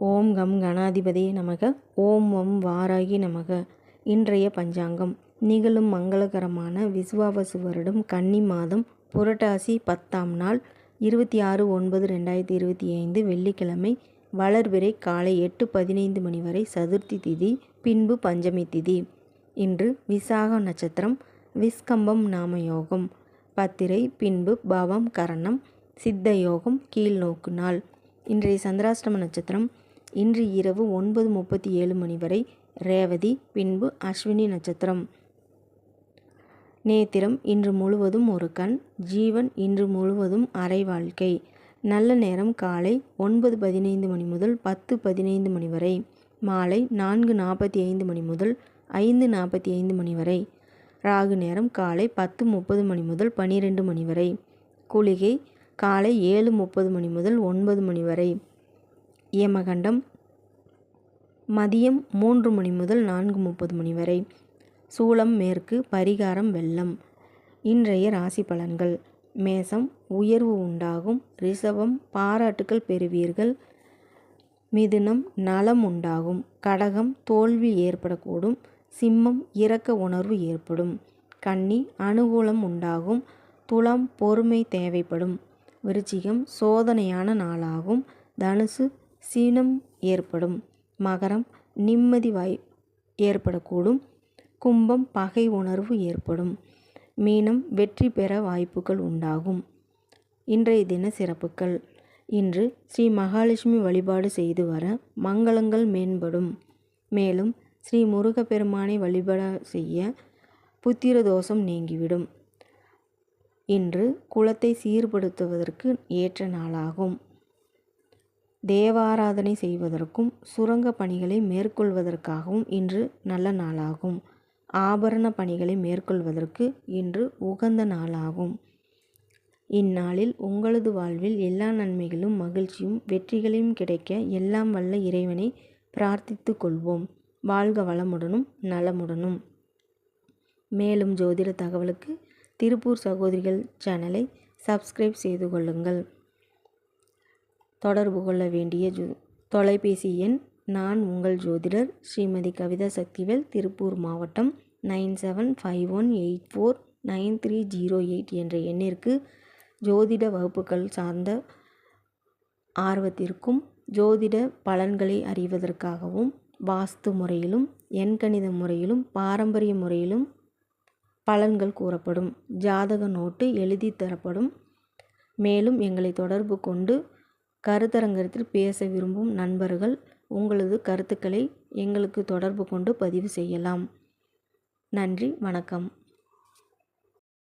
ஓம் come கணாதிபதியே நமக. ஓம் வம் வாராகி நமக. இன்றைய பஞ்சாங்கம். நிகழும் மங்களகரமான விஸ்வாவசு வருடம் கன்னி மாதம் புரட்டாசி பத்தாம் நாள் இருபத்தி ஆறு ஒன்பது ரெண்டாயிரத்தி இருபத்தி ஐந்து வெள்ளிக்கிழமை வளர்பிறை காலை எட்டு பதினைந்து மணி வரை சதுர்த்தி திதி பின்பு பஞ்சமி திதி. இன்று விசாக நட்சத்திரம் விஸ்கம்பம் நாம யோகம் பத்திரை பின்பு பவம் கரணம் சித்த யோகம் கீழ்நோக்கு நாள். இன்றைய சந்திராஷ்டம நட்சத்திரம் இன்று இரவு ஒன்பது முப்பத்தி ஏழு மணி வரை ரேவதி பின்பு அஸ்வினி நட்சத்திரம். நேத்திரம் இன்று முழுவதும் ஒரு கண் ஜீவன் இன்று முழுவதும் அரை வாழ்க்கை. நல்ல நேரம் காலை ஒன்பது பதினைந்து மணி முதல் பத்து பதினைந்து மணி வரை மாலை நான்கு நாற்பத்தி ஐந்து மணி முதல் ஐந்து நாற்பத்தி ஐந்து மணி வரை ராகு நேரம் காலை பத்து முப்பது மணி முதல் பனிரெண்டு மணி வரை குளிகை காலை ஏழு முப்பது மணி முதல் ஒன்பது மணி வரை. யமகண்டம் மதியம் மூன்று மணி முதல் நான்கு முப்பது மணி வரை. சூளம் மேற்கு பரிகாரம் வெள்ளம். இன்றைய ராசி பலன்கள். மேசம் உயர்வு உண்டாகும். ரிஷபம் பாராட்டுக்கள் பெறுவீர்கள். மிதுனம் நலம் உண்டாகும். கடகம் தோல்வி ஏற்படக்கூடும். சிம்மம் இரக்க உணர்வு ஏற்படும். கன்னி அனுகூலம் உண்டாகும். துலாம் பொறுமை தேவைப்படும். விருச்சிகம் சோதனையான நாளாகும். தனுசு சீனம் ஏற்படும். மகரம் நிம்மதி வாய் ஏற்படக்கூடும். கும்பம் பகை உணர்வு ஏற்படும். மீனம் வெற்றி பெற வாய்ப்புகள் உண்டாகும். இன்றைய தின சிறப்புகள். இன்று ஸ்ரீ மகாலட்சுமி வழிபாடு செய்து வர மங்களங்கள் மேம்படும். மேலும் ஸ்ரீ முருகப்பெருமானை வழிபட செய்ய புத்திர தோஷம் நீங்கிவிடும். இன்று குலத்தை சீர்படுத்துவதற்கு ஏற்ற நாளாகும். தேவாராதனை செய்வதற்கும் சுரங்க பணிகளை மேற்கொள்வதற்காகவும் இன்று நல்ல நாளாகும். ஆபரண பணிகளை மேற்கொள்வதற்கு இன்று உகந்த நாளாகும். இந்நாளில் உங்களது வாழ்வில் எல்லா நன்மைகளும் மகிழ்ச்சியும் வெற்றிகளையும் கிடைக்க எல்லாம் வல்ல இறைவனை பிரார்த்தித்து கொள்வோம். வாழ்க வளமுடனும் நலமுடனும். மேலும் ஜோதிட தகவலுக்கு திருப்பூர் சகோதரிகள் சேனலை சப்ஸ்கிரைப் செய்து கொள்ளுங்கள். தொடர்பு கொள்ள வேண்டிய ஜோ தொலைபேசி எண் நான் உங்கள் ஜோதிடர் ஸ்ரீமதி கவிதா சக்திவேல் திருப்பூர் மாவட்டம் nine seven five one eight four nine three zero eight என்ற எண்ணிற்கு ஜோதிட வகுப்புகள் சார்ந்த ஆர்வத்திற்கும் ஜோதிட பலன்களை அறிவதற்காகவும் வாஸ்து முறையிலும் எண்கணித முறையிலும் பாரம்பரிய முறையிலும் பலன்கள் கூறப்படும். ஜாதக நோட்டு எழுதி தரப்படும். மேலும் எங்களை தொடர்பு கொண்டு கருத்தரங்கத்தில் பேச விரும்பும் நண்பர்கள் உங்களது கருத்துக்களை எங்களுக்கு தொடர்பு கொண்டு பதிவு செய்யலாம். நன்றி வணக்கம்.